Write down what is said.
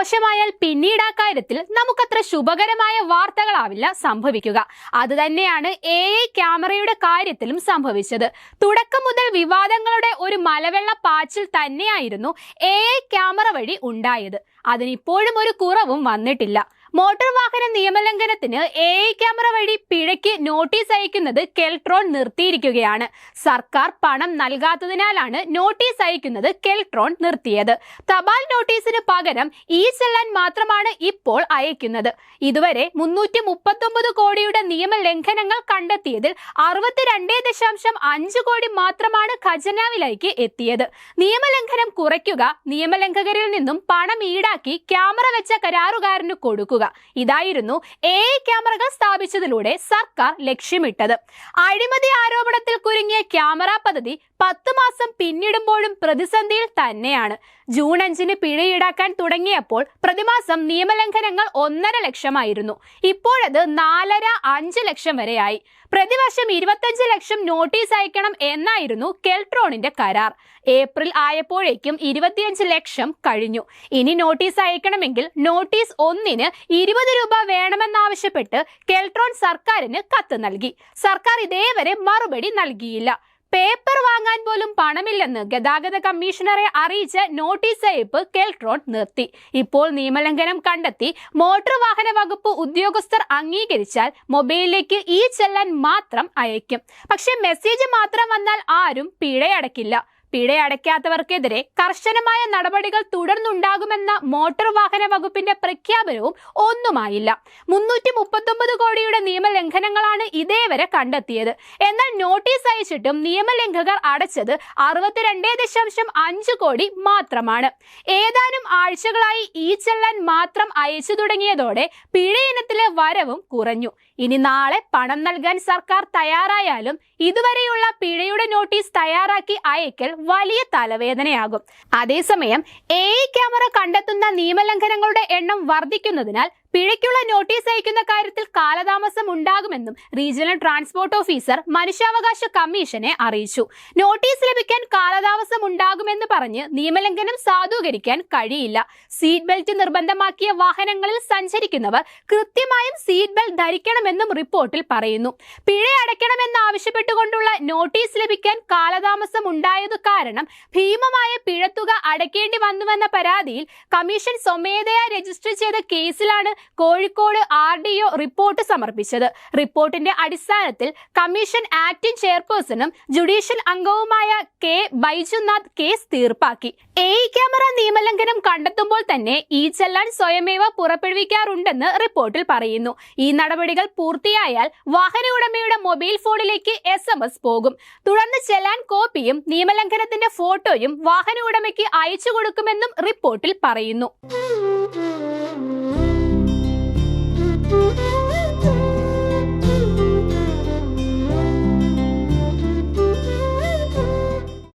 മോശമായാൽ പിന്നീട് ആ കാര്യത്തിൽ നമുക്കത്ര ശുഭകരമായ വാർത്തകളാവില്ല സംഭവിക്കുക. അത് തന്നെയാണ് എ ഐ ക്യാമറയുടെ കാര്യത്തിലും സംഭവിച്ചത്. തുടക്കം മുതൽ വിവാദങ്ങളുടെ ഒരു മലവെള്ള പാച്ചിൽ തന്നെയായിരുന്നു എ ഐ ക്യാമറ വഴി ഉണ്ടായത്. അതിനിപ്പോഴും ഒരു കുറവും വന്നിട്ടില്ല. മോട്ടോർ വാഹന നിയമലംഘനത്തിന് എ ഐ ക്യാമറ വഴി പിഴയ്ക്ക് നോട്ടീസ് അയക്കുന്നത് കെൽട്രോൺ നിർത്തിയിരിക്കുകയാണ്. സർക്കാർ പണം നൽകാത്തതിനാലാണ് നോട്ടീസ് അയക്കുന്നത് കെൽട്രോൺ നിർത്തിയത്. തപാൽ നോട്ടീസിന് പകരം ഈ ചെല്ലാൻ മാത്രമാണ് ഇപ്പോൾ അയക്കുന്നത്. ഇതുവരെ മുന്നൂറ്റി മുപ്പത്തൊമ്പത് കോടിയുടെ നിയമലംഘനങ്ങൾ കണ്ടെത്തിയതിൽ അറുപത്തിരണ്ട് ദശാംശം അഞ്ച് കോടി മാത്രമാണ് ഖജനാവിലേക്ക് എത്തിയത്. നിയമലംഘനം കുറയ്ക്കുക നിയമലംഘകരിൽ നിന്നും പണം ഈടാക്കി ക്യാമറ വെച്ച കരാറുകാരന് കൊടുക്കുക. ഇതായിരുന്നു എ ക്യാമറകൾ സ്ഥാപിച്ചതിലൂടെ സർക്കാർ ലക്ഷ്യമിട്ടത്. അഴിമതി ആരോപണത്തിൽ കുരുങ്ങിയ ക്യാമറ പദ്ധതി പത്ത് മാസം പിന്നിടുമ്പോഴും പ്രതിസന്ധിയിൽ തന്നെയാണ്. ജൂൺ അഞ്ചിന് പിഴ ഈടാക്കാൻ തുടങ്ങിയപ്പോൾ പ്രതിമാസം നിയമലംഘനങ്ങൾ ഒന്നര ലക്ഷമായിരുന്നു. ഇപ്പോഴത് നാലര അഞ്ച് ലക്ഷം വരെയായി. പ്രതിവർഷം ഇരുപത്തഞ്ച് ലക്ഷം നോട്ടീസ് അയക്കണം എന്നായിരുന്നു കെൽട്രോണിന്റെ കരാർ. ഏപ്രിൽ ആയപ്പോഴേക്കും ഇരുപത്തിയഞ്ച് ലക്ഷം കഴിഞ്ഞു. ഇനി നോട്ടീസ് അയക്കണമെങ്കിൽ നോട്ടീസ് ഒന്നിന് ഇരുപത് രൂപ വേണമെന്നാവശ്യപ്പെട്ട് കെൽട്രോൺ സർക്കാരിന് കത്ത് നൽകി. സർക്കാർ ഇതേവരെ മറുപടി നൽകിയില്ല. പേപ്പർ വാങ്ങാൻ പോലും പണമില്ലെന്ന് ഗതാഗത കമ്മീഷണറെ അറിയിച്ച നോട്ടീസ് അയപ്പ് കെൽട്രോൺ നിർത്തി. ഇപ്പോൾ നിയമലംഘനം കണ്ടെത്തി മോട്ടോർ വാഹന വകുപ്പ് ഉദ്യോഗസ്ഥർ അംഗീകരിച്ചാൽ മൊബൈലിലേക്ക് ഈ ചെല്ലാൻ മാത്രം അയക്കും. പക്ഷെ മെസ്സേജ് മാത്രം വന്നാൽ ആരും പിഴയടക്കില്ല. പിഴയടയ്ക്കാത്തവർക്കെതിരെ കർശനമായ നടപടികൾ തുടർന്നുണ്ടാകുമെന്ന മോട്ടോർ വാഹന വകുപ്പിന്റെ പ്രഖ്യാപനവും ഒന്നുമായില്ല. മുന്നൂറ്റി മുപ്പത്തൊമ്പത് ഇതേവരെ കണ്ടെത്തിയത്. എന്നാൽ നോട്ടീസ് അയച്ചിട്ടും നിയമലംഘകർ അടച്ചത് അറുപത്തിരണ്ട് ദശാംശം അഞ്ച് കോടി മാത്രമാണ്. ഏതാനും ആഴ്ചകളായി ഈ ചെല്ലാൻ മാത്രം അയച്ചു തുടങ്ങിയതോടെ പിഴ ഇനത്തിലെ വരവും കുറഞ്ഞു. ഇനി നാളെ പണം നൽകാൻ സർക്കാർ തയ്യാറായാലും ഇതുവരെയുള്ള പിഴയുടെ നോട്ടീസ് തയ്യാറാക്കി അയക്കൽ വലിയ തലവേദനയാകും. അതേസമയം എ ക്യാമറ കണ്ടെത്തുന്ന നിയമലംഘനങ്ങളുടെ എണ്ണം വർദ്ധിക്കുന്നതിനാൽ പിഴയ്ക്കുള്ള നോട്ടീസ് അയക്കുന്ന കാര്യത്തിൽ കാലതാമസം ഉണ്ടാകുമെന്നും റീജിയണൽ ട്രാൻസ്പോർട്ട് ഓഫീസർ മനുഷ്യാവകാശ കമ്മീഷനെ അറിയിച്ചു. നോട്ടീസ് ലഭിക്കാൻ കാലതാമസം ഉണ്ടാകുമെന്ന് പറഞ്ഞ് നിയമലംഘനം സാധൂകരിക്കാൻ കഴിയില്ല. സീറ്റ് ബെൽറ്റ് നിർബന്ധമാക്കിയ വാഹനങ്ങളിൽ സഞ്ചരിക്കുന്നവർ കൃത്യമായും സീറ്റ് ബെൽറ്റ് ധരിക്കണമെന്നും റിപ്പോർട്ടിൽ പറയുന്നു. പിഴ അടയ്ക്കണമെന്ന് ആവശ്യപ്പെട്ടുകൊണ്ടുള്ള നോട്ടീസ് ലഭിക്കാൻ കാലതാമസം ഉണ്ടായത് കാരണം ഭീമമായ പിഴത്തുക അടയ്ക്കേണ്ടി വന്നുവെന്ന പരാതിയിൽ കമ്മീഷൻ സ്വമേധയാ രജിസ്റ്റർ ചെയ്ത കേസിലാണ് Kozhikode R D O report സമർപ്പിച്ചത്. റിപ്പോർട്ടിന്റെ അടിസ്ഥാനത്തിൽ കമ്മീഷൻ ആക്ടിംഗ് ചെയർപേഴ്സണും ജുഡീഷ്യൽ അംഗവുമായ കെ ബൈജുനാഥ് കേസ് തീർപ്പാക്കി. എ ക്യാമറ നിയമലംഘനം കണ്ടെത്തുമ്പോൾ തന്നെ ഈ ചെല്ലാൻ സ്വയമേവ പുറപ്പെടുവിക്കാറുണ്ടെന്ന് റിപ്പോർട്ടിൽ പറയുന്നു. ഈ നടപടികൾ പൂർത്തിയായാൽ വാഹന ഉടമയുടെ മൊബൈൽ ഫോണിലേക്ക് എസ് എം എസ് പോകും. തുടർന്ന് ചെല്ലാൻ കോപ്പിയും നിയമലംഘനത്തിന്റെ ഫോട്ടോയും വാഹന ഉടമയ്ക്ക് അയച്ചു കൊടുക്കുമെന്നും റിപ്പോർട്ടിൽ പറയുന്നു.